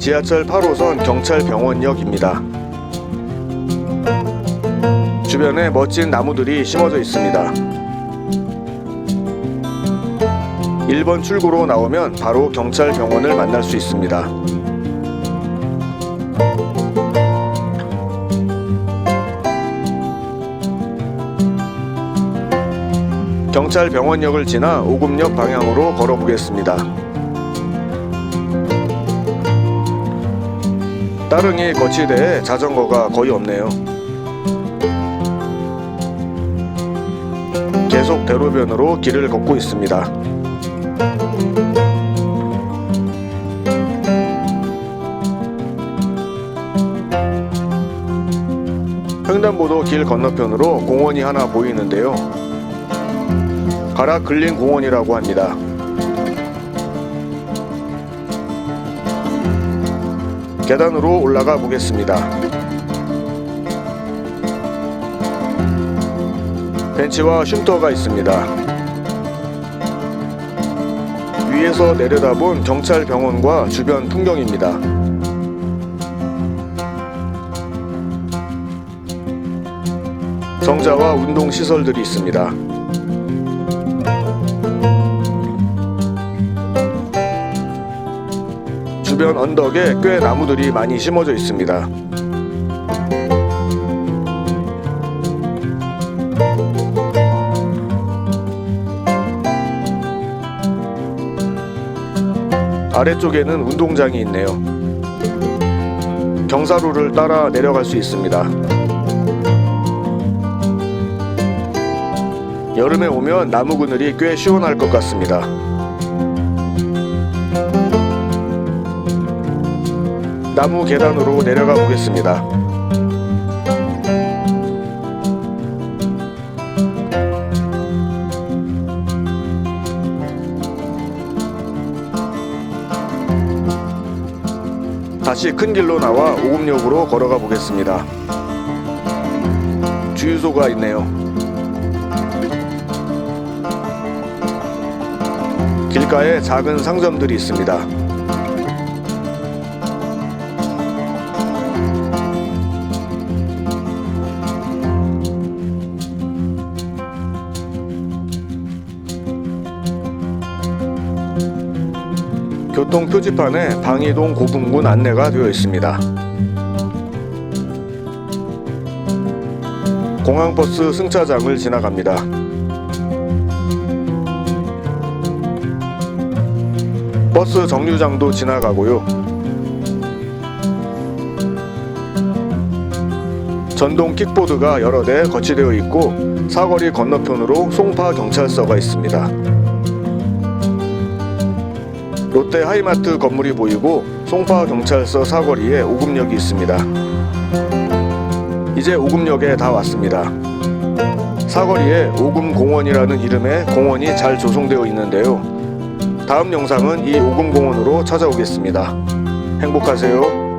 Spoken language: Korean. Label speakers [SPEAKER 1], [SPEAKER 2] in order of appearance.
[SPEAKER 1] 지하철 8호선 경찰병원역입니다. 주변에 멋진 나무들이 심어져 있습니다. 1번 출구로 나오면 바로 경찰병원을 만날 수 있습니다. 경찰병원역을 지나 오금역 방향으로 걸어보겠습니다. 따릉이 거치대에 자전거가 거의 없네요. 계속 대로변으로 길을 걷고 있습니다. 횡단보도 길 건너편으로 공원이 하나 보이는데요. 가라 글린 공원이라고 합니다. 계단으로 올라가 보겠습니다. 벤치와 쉼터가 있습니다. 위에서 내려다본 경찰 병원과 주변 풍경입니다. 정자와 운동 시설들이 있습니다. 주변 언덕에 꽤 나무들이 많이 심어져 있습니다. 아래쪽에는 운동장이 있네요. 경사로를 따라 내려갈 수 있습니다. 여름에 오면 나무 그늘이 꽤 시원할 것 같습니다. 나무 계단으로 내려가 보겠습니다. 다시 큰 길로 나와 오금역으로 걸어가 보겠습니다. 주유소가 있네요. 길가에 작은 상점들이 있습니다. 교통 표지판에 방이동 고분군 안내가 되어 있습니다. 공항버스 승차장을 지나갑니다. 버스 정류장도 지나가고요. 전동 킥보드가 여러 대 거치되어 있고 사거리 건너편으로 송파 경찰서가 있습니다. 롯데 하이마트 건물이 보이고 송파 경찰서 사거리에 오금역이 있습니다. 이제 오금역에 다 왔습니다. 사거리에 오금공원이라는 이름의 공원이 잘 조성되어 있는데요. 다음 영상은 이 오금공원으로 찾아오겠습니다. 행복하세요.